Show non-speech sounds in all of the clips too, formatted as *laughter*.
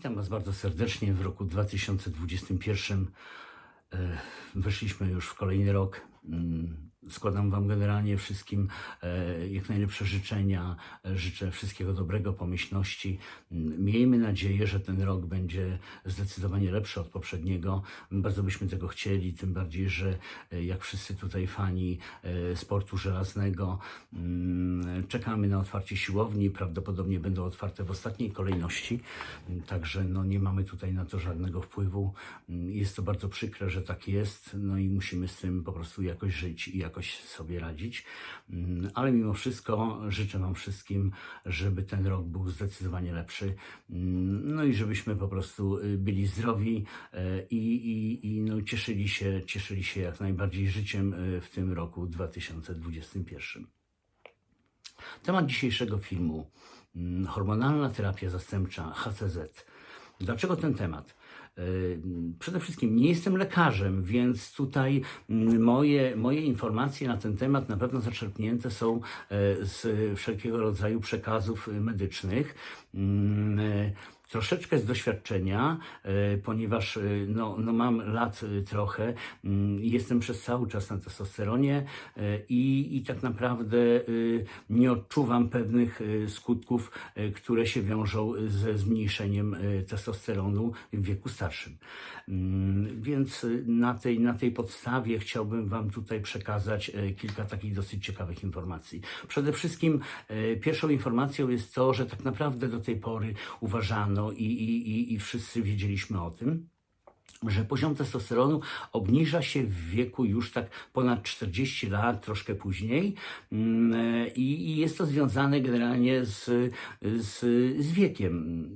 Witam Was bardzo serdecznie w roku 2021. E, Weszliśmy już w kolejny rok. Składam Wam generalnie wszystkim e, jak najlepsze życzenia. E, Życzę wszystkiego dobrego, pomyślności. Mm, Miejmy nadzieję, że ten rok będzie zdecydowanie lepszy od poprzedniego. Bardzo byśmy tego chcieli, tym bardziej, że e, jak wszyscy tutaj fani sportu żelaznego, mm, czekamy na otwarcie siłowni. Prawdopodobnie będą otwarte w ostatniej kolejności. Mm, Także no, nie mamy tutaj na to żadnego wpływu. Jest to bardzo przykre, że tak jest, no i musimy z tym po prostu jakoś żyć i jakoś sobie radzić. Mm, Ale mimo wszystko życzę Wam wszystkim, żeby ten rok był zdecydowanie lepszy. Mm, No i żebyśmy po prostu y, byli zdrowi e, i, i, i no, cieszyli, się, cieszyli się jak najbardziej życiem y, w tym roku 2021. Temat dzisiejszego filmu mm, hormonalna terapia zastępcza HCZ. Dlaczego ten temat? Przede wszystkim nie jestem lekarzem, więc tutaj mm, moje, moje informacje na ten temat na pewno zaczerpnięte są e, z wszelkiego rodzaju przekazów medycznych. Troszeczkę z doświadczenia, e, ponieważ e, no, no mam lat e, trochę, mm, jestem przez cały czas na testosteronie i, i tak naprawdę nie odczuwam pewnych skutków, które się wiążą ze zmniejszeniem testosteronu w wieku starszym. Mm, Więc e, na tej, na tej podstawie chciałbym Wam tutaj przekazać e, kilka takich dosyć ciekawych informacji. Przede wszystkim e, pierwszą informacją jest to, że tak naprawdę do tej pory uważano i, i, i, wszyscy wiedzieliśmy o tym, że poziom testosteronu obniża się w wieku już tak ponad 40 lat, troszkę później Mm, i jest to związane generalnie z, z, z wiekiem.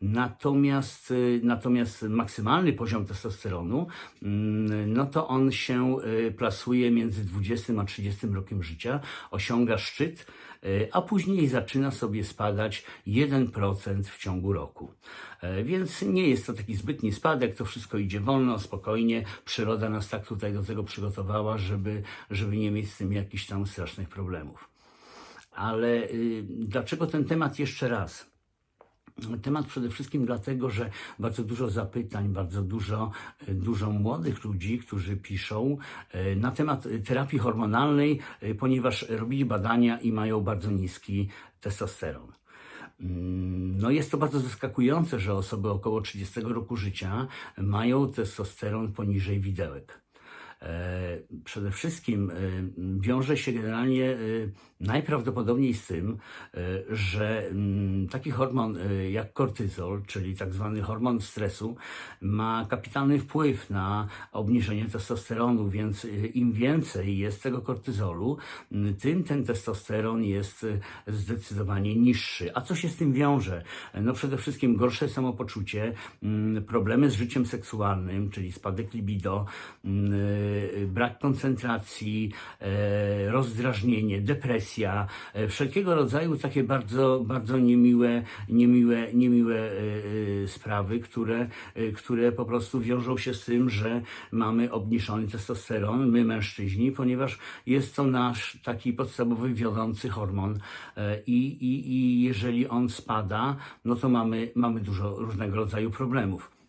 Natomiast, y, natomiast maksymalny poziom testosteronu, mm, no to on się y, plasuje między 20 a 30 rokiem życia, osiąga szczyt, y, a później zaczyna sobie spadać 1% w ciągu roku. E, Więc nie jest to taki zbytni spadek, to wszystko idzie wolno, spokojnie. Przyroda nas tak tutaj do tego przygotowała, żeby, żeby nie mieć z tym jakichś tam strasznych problemów. Ale dlaczego ten temat jeszcze raz? Temat przede wszystkim dlatego, że bardzo dużo zapytań, bardzo dużo, e, dużo młodych ludzi, którzy piszą e, na temat e, terapii hormonalnej, ponieważ robili badania i mają bardzo niski testosteron. Mm, No jest to bardzo zaskakujące, że osoby około 30 roku życia mają testosteron poniżej widełek. E, Przede wszystkim e, wiąże się generalnie e, najprawdopodobniej z tym, że mm, taki hormon jak kortyzol, czyli tak zwany hormon stresu, ma kapitalny wpływ na obniżenie testosteronu, więc im więcej jest tego kortyzolu, tym ten testosteron jest zdecydowanie niższy. A co się z tym wiąże? No przede wszystkim gorsze samopoczucie, problemy z życiem seksualnym, czyli spadek libido, brak koncentracji, e, rozdrażnienie, depresja, e, wszelkiego rodzaju takie bardzo, bardzo niemiłe, niemiłe, niemiłe sprawy, które, które po prostu wiążą się z tym, że mamy obniżony testosteron, my mężczyźni, ponieważ jest to nasz taki podstawowy wiodący hormon i, i, i jeżeli on spada, no to mamy, mamy dużo różnego rodzaju problemów.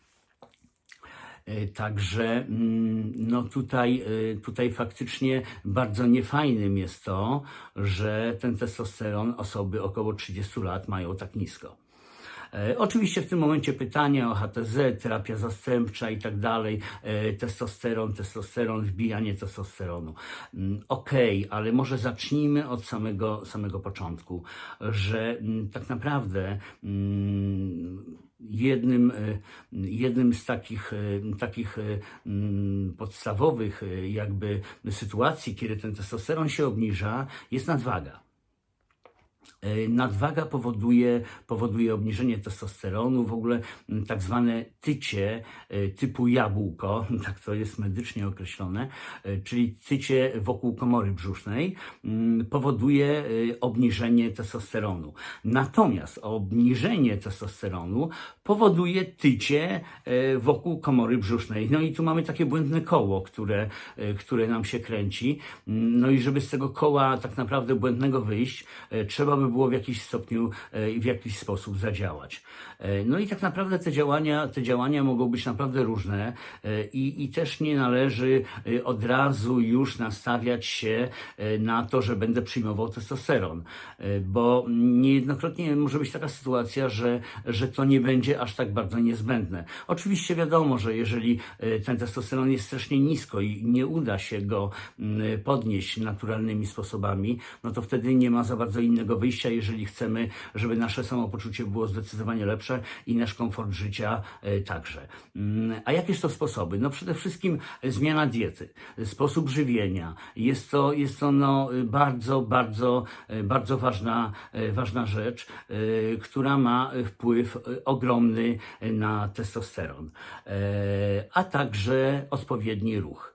E, Także mm, no tutaj, e, tutaj faktycznie bardzo niefajnym jest to, że ten testosteron osoby około 30 lat mają tak nisko. E, Oczywiście w tym momencie pytania o HTZ, terapia zastępcza i tak dalej, testosteron, testosteron, wbijanie testosteronu. Mm, Okej, ale może zacznijmy od samego, samego początku, że mm, tak naprawdę jednym, e, jednym z takich, e, takich e, mm, podstawowych jakby sytuacji, kiedy ten testosteron się obniża, jest nadwaga. E, Nadwaga powoduje, powoduje obniżenie testosteronu, w ogóle tak zwane tycie e, typu jabłko, *laughs* tak to jest medycznie określone, e, czyli tycie wokół komory brzusznej, powoduje obniżenie testosteronu. Natomiast obniżenie testosteronu powoduje tycie wokół komory brzusznej. No i tu mamy takie błędne koło, które, które nam się kręci. No i żeby z tego koła tak naprawdę błędnego wyjść, trzeba by było w jakiś stopniu e, i w jakiś sposób zadziałać. E, No i tak naprawdę te działania, te działania mogą być naprawdę różne e, i, i też nie należy e, od razu już nastawiać się na to, że będę przyjmował testosteron, bo niejednokrotnie może być taka sytuacja, że, że to nie będzie aż tak bardzo niezbędne. Oczywiście wiadomo, że jeżeli ten testosteron jest strasznie nisko i nie uda się go mm, podnieść naturalnymi sposobami, no to wtedy nie ma za bardzo innego wyjścia, jeżeli chcemy, żeby nasze samopoczucie było zdecydowanie lepsze i nasz komfort życia e, także. Mm, A jakież to sposoby? No przede wszystkim zmiana diety, sposób żywienia. Jest to, jest to no bardzo, bardzo, e, bardzo ważna, e, ważna rzecz, e, która ma wpływ e, ogromny na testosteron, E, a także odpowiedni ruch.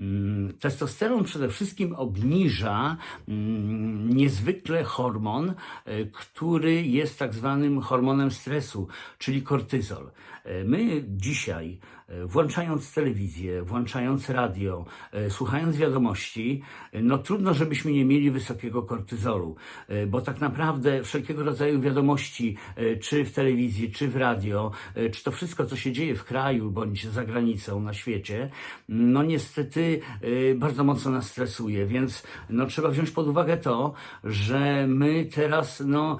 Mm, Testosteron przede wszystkim obniża mm, niezwykle hormon, e, który jest tak zwanym hormonem stresu, czyli kortyzol. E, My dzisiaj, włączając telewizję, włączając radio, e, słuchając wiadomości, e, no trudno, żebyśmy nie mieli wysokiego kortyzolu, e, bo tak naprawdę wszelkiego rodzaju wiadomości, e, czy w telewizji, czy w radio, e, czy to wszystko, co się dzieje w kraju bądź za granicą, na świecie, no niestety e, bardzo mocno nas stresuje, więc no, trzeba wziąć pod uwagę to, że my teraz no,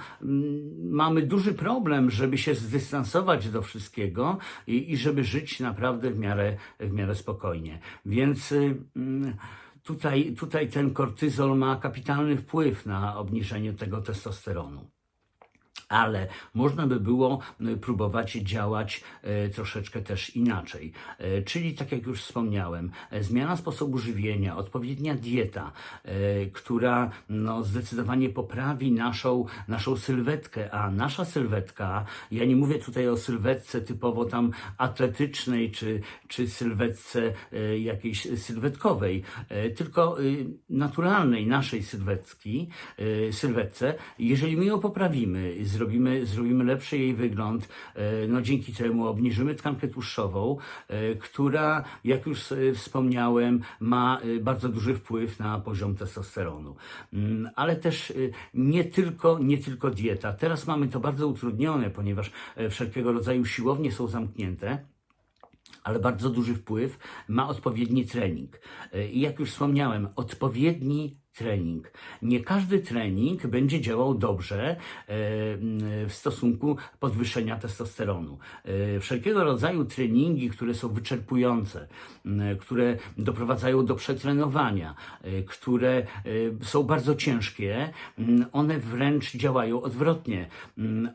mamy duży problem, żeby się zdystansować do wszystkiego i, i żeby żyć naprawdę w miarę, w miarę spokojnie. Więc mm, tutaj, tutaj ten kortyzol ma kapitalny wpływ na obniżenie tego testosteronu ale można by było próbować działać e, troszeczkę też inaczej. E, Czyli, tak jak już wspomniałem, e, zmiana sposobu żywienia, odpowiednia dieta, która no, zdecydowanie poprawi naszą, naszą sylwetkę, a nasza sylwetka, ja nie mówię tutaj o sylwetce typowo tam atletycznej, czy, czy sylwetce jakiejś sylwetkowej, tylko y, naturalnej naszej sylwetki, sylwetce, jeżeli my ją poprawimy, zrobimy, zrobimy lepszy jej wygląd, e, no dzięki temu obniżymy tkankę tłuszczową, e, która, jak już e, wspomniałem, ma bardzo duży wpływ na poziom testosteronu. Mm, Ale też nie tylko, nie tylko dieta. Teraz mamy to bardzo utrudnione, ponieważ wszelkiego rodzaju siłownie są zamknięte ale bardzo duży wpływ ma odpowiedni trening. I jak już wspomniałem, odpowiedni trening. Nie każdy trening będzie działał dobrze e, m, w stosunku podwyższenia testosteronu. E, Wszelkiego rodzaju treningi, które są wyczerpujące, które doprowadzają do przetrenowania, e, które są bardzo ciężkie, one wręcz działają odwrotnie.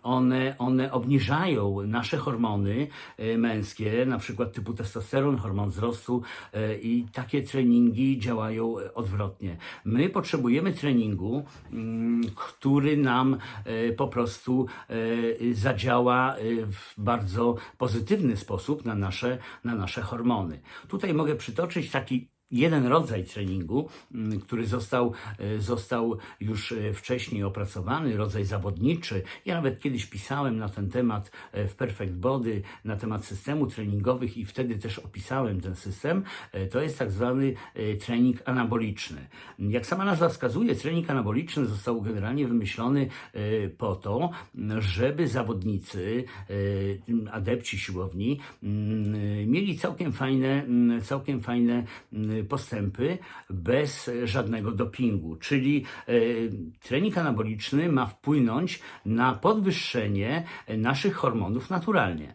One, one obniżają nasze hormony męskie, na przykład typu testosteron, hormon wzrostu i takie treningi działają odwrotnie. My potrzebujemy treningu, mm, który nam e, po prostu e, zadziała e, w bardzo pozytywny sposób na nasze, na nasze hormony. Tutaj mogę przytoczyć taki jeden rodzaj treningu, mm, który został, e, został już e, wcześniej opracowany, rodzaj zawodniczy. Ja nawet kiedyś pisałem na ten temat e, w Perfect Body, na temat systemu treningowych i wtedy też opisałem ten system. To jest tak zwany trening anaboliczny. Jak sama nazwa wskazuje, trening anaboliczny został generalnie wymyślony po to, żeby zawodnicy, adepci siłowni, mm, mieli całkiem fajne, mm, całkiem fajne postępy bez żadnego dopingu. Czyli e, trening anaboliczny ma wpłynąć na podwyższenie naszych hormonów naturalnie.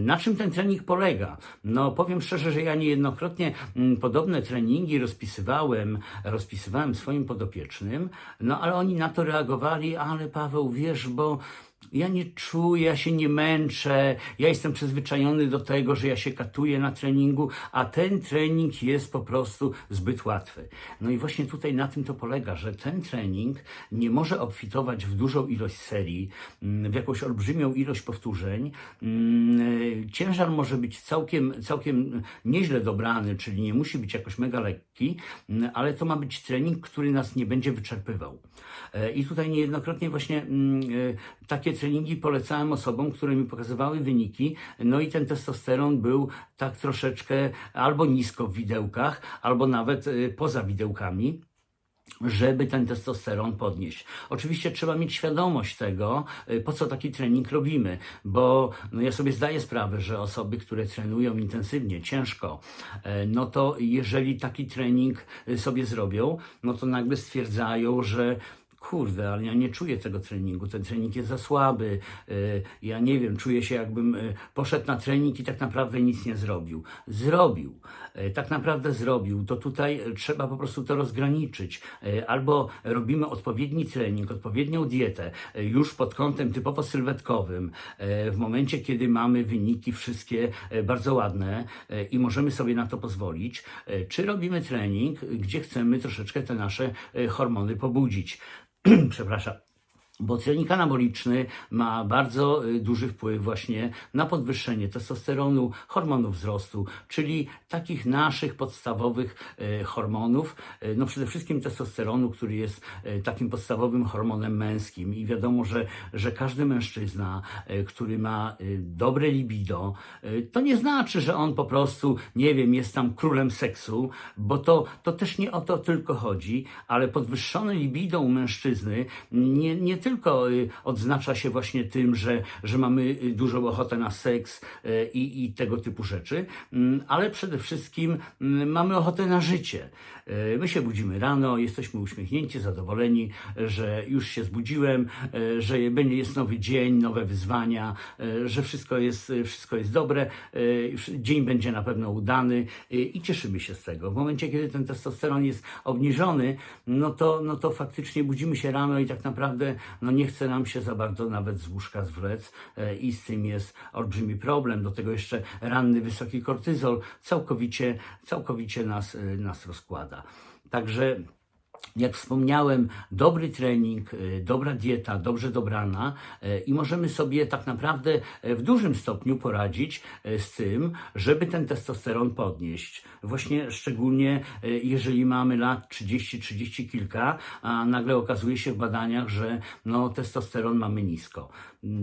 Na czym ten trening polega? No, powiem szczerze, że ja niejednokrotnie mm, podobne treningi rozpisywałem, rozpisywałem swoim podopiecznym, no ale oni na to reagowali, ale Paweł, wiesz, bo ja nie czuję, ja się nie męczę, ja jestem przyzwyczajony do tego, że ja się katuję na treningu, a ten trening jest po prostu zbyt łatwy. No i właśnie tutaj na tym to polega, że ten trening nie może obfitować w dużą ilość serii, mm, w jakąś olbrzymią ilość powtórzeń. Mm, Ciężar może być całkiem, całkiem nieźle dobrany, czyli nie musi być jakoś mega lekki, mm, ale to ma być trening, który nas nie będzie wyczerpywał. E, I tutaj niejednokrotnie właśnie mm, e, takie treningi polecałem osobom, które mi pokazywały wyniki, no i ten testosteron był tak troszeczkę albo nisko w widełkach, albo nawet e, poza widełkami. żeby ten testosteron podnieść. Oczywiście trzeba mieć świadomość tego, y, po co taki trening robimy, bo no ja sobie zdaję sprawę, że osoby, które trenują intensywnie, ciężko, e, no to jeżeli taki trening y, sobie zrobią, no to nagle stwierdzają, że kurde, ale ja nie czuję tego treningu, ten trening jest za słaby, y, ja nie wiem, czuję się jakbym y, poszedł na trening i tak naprawdę nic nie zrobił. Zrobił, y, tak naprawdę zrobił, to tutaj trzeba po prostu to rozgraniczyć. Albo robimy odpowiedni trening, odpowiednią dietę, już pod kątem typowo sylwetkowym, w momencie, kiedy mamy wyniki wszystkie bardzo ładne i możemy sobie na to pozwolić, czy robimy trening, gdzie chcemy troszeczkę te nasze hormony pobudzić. *clears throat* przepraszam, bo trening anaboliczny ma bardzo y, duży wpływ właśnie na podwyższenie testosteronu, hormonów wzrostu, czyli takich naszych podstawowych y, hormonów, y, no przede wszystkim testosteronu, który jest takim podstawowym hormonem męskim. I wiadomo, że, że każdy mężczyzna, który ma dobre libido, to nie znaczy, że on po prostu, nie wiem, jest tam królem seksu, bo to, to też nie o to tylko chodzi, ale podwyższone libido u mężczyzny nie, nie tylko y, odznacza się właśnie tym, że, że mamy y, dużą ochotę na seks y, i, i tego typu rzeczy, mm, ale przede wszystkim mm, mamy ochotę na życie. My się budzimy rano, jesteśmy uśmiechnięci, zadowoleni, że już się zbudziłem, że będzie jest nowy dzień, nowe wyzwania, że wszystko jest, wszystko jest dobre, dzień będzie na pewno udany i cieszymy się z tego. W momencie, kiedy ten testosteron jest obniżony, no to, no to faktycznie budzimy się rano i tak naprawdę no nie chce nam się za bardzo nawet z łóżka zwlec e, i z tym jest olbrzymi problem. Do tego jeszcze ranny wysoki kortyzol całkowicie, całkowicie nas, e, nas rozkłada. Także jak wspomniałem, dobry trening, y, dobra dieta, dobrze dobrana y, i możemy sobie tak naprawdę y, w dużym stopniu poradzić z tym, żeby ten testosteron podnieść. Właśnie szczególnie jeżeli mamy lat 30, 30 kilka, a nagle okazuje się w badaniach, że no, testosteron mamy nisko.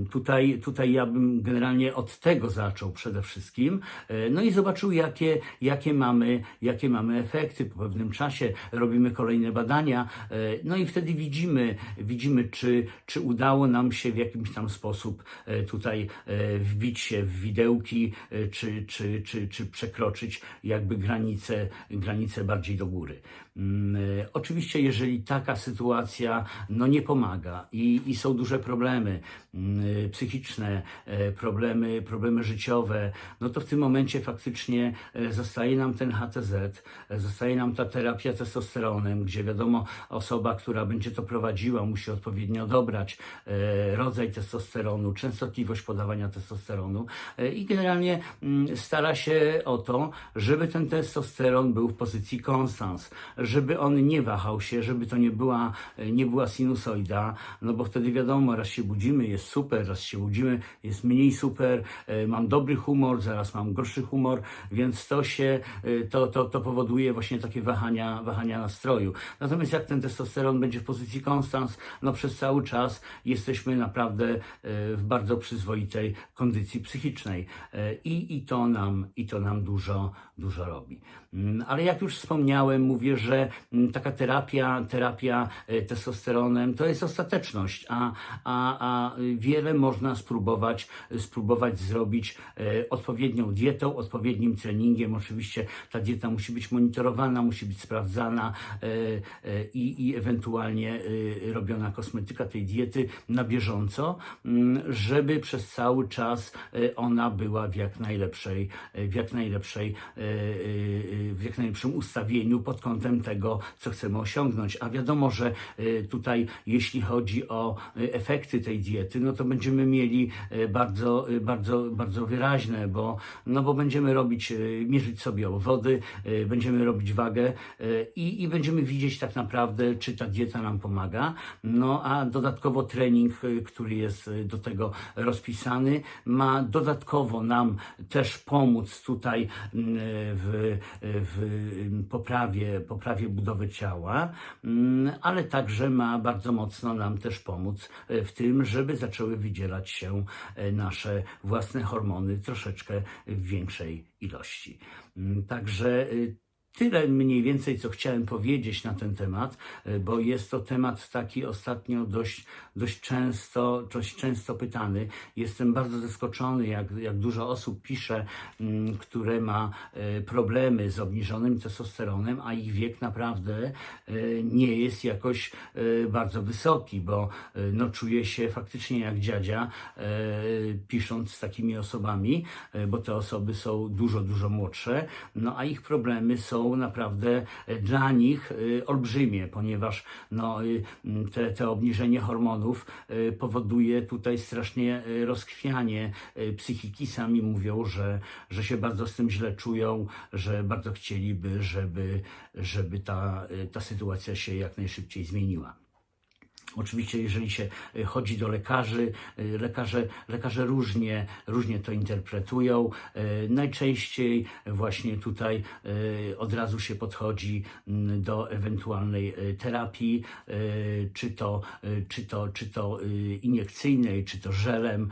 Tutaj, tutaj ja bym generalnie od tego zaczął przede wszystkim, y, no i zobaczył, jakie, jakie, mamy, jakie mamy efekty. Po pewnym czasie robimy kolejne badania, y, no i wtedy widzimy, widzimy czy, czy udało nam się w jakimś tam sposób y, tutaj wbić się w widełki, czy, czy, czy, czy przekroczyć jakby granice, granice bardziej do góry. Mm, y, Oczywiście, jeżeli taka sytuacja no, nie pomaga i, i są duże problemy mm, y, psychiczne, e, problemy, problemy życiowe, no to w tym momencie faktycznie e, zostaje nam ten HTZ, e, zostaje nam ta terapia testosteronem, gdzie wiadomo, osoba, która będzie to prowadziła, musi odpowiednio dobrać e, rodzaj testosteronu, częstotliwość podawania testosteronu e, i generalnie mm, stara się o to, żeby ten testosteron był w pozycji konstans, żeby on nie wahał się, żeby to nie była, nie była sinusoida, no bo wtedy wiadomo, raz się budzimy, jest super, raz się budzimy, jest mniej super, e, mam dobry humor, zaraz mam gorszy humor, więc to się, e, to, to, to powoduje właśnie takie wahania, wahania nastroju. Natomiast jak ten testosteron będzie w pozycji konstans, no przez cały czas jesteśmy naprawdę e, w bardzo przyzwoitej kondycji psychicznej i, i, to, nam, i to nam dużo, dużo robi. Mm, Ale jak już wspomniałem, mówię, że mm, taka terapia, terapia e, testosteronem to jest ostateczność, a, a, a wiele można spróbować, spróbować zrobić e, odpowiednią dietą, odpowiednim treningiem. Oczywiście ta dieta musi być monitorowana, musi być sprawdzana e, i, i ewentualnie robiona kosmetyka tej diety na bieżąco, mm, żeby przez cały czas ona była w jak najlepszej, w jak najlepszej, w jak najlepszym ustawieniu pod kątem tego, co chcemy osiągnąć. A wiadomo, że e, tutaj, jeśli chodzi o e, efekty tej diety, no to będziemy mieli e, bardzo, bardzo, bardzo wyraźne, bo, no bo będziemy robić, mierzyć sobie obwody, e, będziemy robić wagę i, i będziemy widzieć tak naprawdę, czy ta dieta nam pomaga. No a dodatkowo trening, który jest do tego rozpisany, ma dodatkowo nam też pomóc tutaj mm, w, w poprawie, poprawie budowy ciała, mm, ale także ma bardzo mocno nam też pomóc e, w tym, żeby zaczęły wydzielać się e, nasze własne hormony troszeczkę w większej ilości. Mm, Także y, tyle mniej więcej, co chciałem powiedzieć na ten temat, e, bo jest to temat taki ostatnio dość, dość często, dość często pytany. Jestem bardzo zaskoczony, jak, jak dużo osób pisze, mm, które ma e, problemy z obniżonym testosteronem, a ich wiek naprawdę e, nie jest jakoś bardzo wysoki, bo no, czuję się faktycznie jak dziadzia, pisząc z takimi osobami, bo te osoby są dużo, dużo młodsze, no a ich problemy są naprawdę e, dla nich e, olbrzymie, ponieważ no, y, te, te obniżenie hormonów e, powoduje tutaj strasznie e, rozchwianie e, psychiki. Sami mówią, że, że się bardzo z tym źle czują, że bardzo chcieliby, żeby, żeby ta, ta sytuacja się jak najszybciej zmieniła. Oczywiście, jeżeli się y, chodzi do lekarzy, y, lekarze, lekarze różnie, różnie to interpretują. Y, Najczęściej właśnie tutaj od razu się podchodzi mm, do ewentualnej terapii, czy to, czy to, czy to iniekcyjnej, czy to żelem.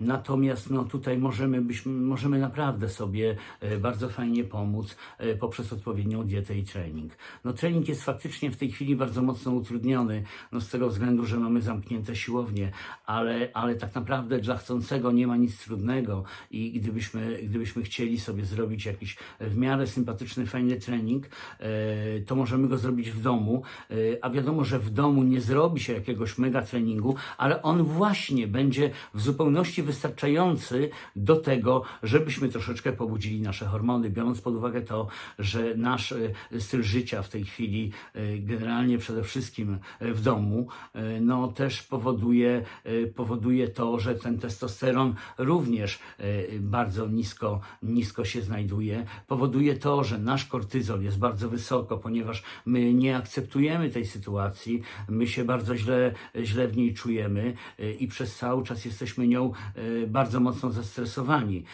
Natomiast no, tutaj możemy, byśmy, możemy naprawdę sobie bardzo fajnie pomóc poprzez odpowiednią dietę i trening. No, trening jest faktycznie w tej chwili bardzo mocno utrudniony. No, z tego względu, że mamy zamknięte siłownie, ale, ale tak naprawdę dla chcącego nie ma nic trudnego i gdybyśmy, gdybyśmy chcieli sobie zrobić jakiś w miarę sympatyczny, fajny trening, e, to możemy go zrobić w domu, e, a wiadomo, że w domu nie zrobi się jakiegoś mega treningu, ale on właśnie będzie w zupełności wystarczający do tego, żebyśmy troszeczkę pobudzili nasze hormony, biorąc pod uwagę to, że nasz e, styl życia w tej chwili, generalnie przede wszystkim w domu, e, no też powoduje, e, powoduje to, że ten testosteron również e, bardzo nisko, nisko się znajduje. Powoduje to, że nasz kortyzol jest bardzo wysoko, ponieważ my nie akceptujemy tej sytuacji, my się bardzo źle, źle w niej czujemy i przez cały czas jesteśmy nią bardzo mocno zestresowani.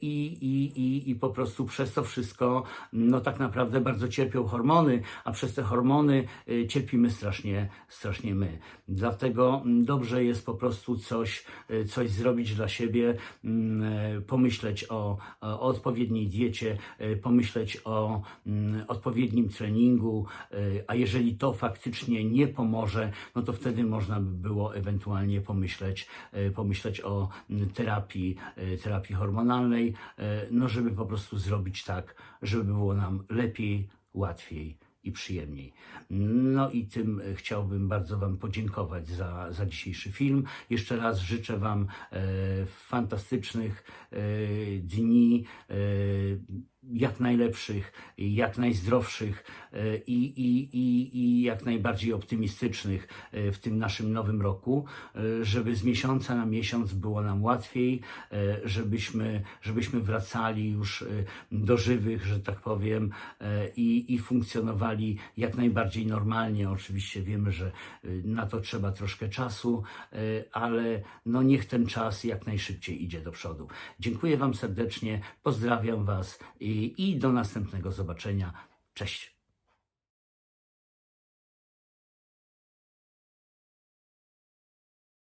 I, i, i, I po prostu przez to wszystko, no tak naprawdę bardzo cierpią hormony, a przez te hormony cierpimy strasznie, strasznie my. Dlatego mm, dobrze jest po prostu coś, e, coś zrobić dla siebie, mm, e, pomyśleć o, o odpowiedniej diecie, e, pomyśleć o mm, odpowiednim treningu, e, a jeżeli to faktycznie nie pomoże, no to wtedy można by było ewentualnie pomyśleć, e, pomyśleć o terapii, e, terapii hormonalnej, e, no żeby po prostu zrobić tak, żeby było nam lepiej, łatwiej i przyjemniej. No i tym e, chciałbym bardzo Wam podziękować za, za dzisiejszy film. Jeszcze raz życzę Wam e, fantastycznych e, dni, e, jak najlepszych, jak najzdrowszych e, i, i, i, i jak najbardziej optymistycznych e, w tym naszym nowym roku, e, żeby z miesiąca na miesiąc było nam łatwiej, żebyśmy, żebyśmy wracali już do żywych, że tak powiem, i, i funkcjonowali jak najbardziej normalnie. Oczywiście wiemy, że na to trzeba troszkę czasu, ale no niech ten czas jak najszybciej idzie do przodu. Dziękuję Wam serdecznie, pozdrawiam Was i, i do następnego zobaczenia. Cześć.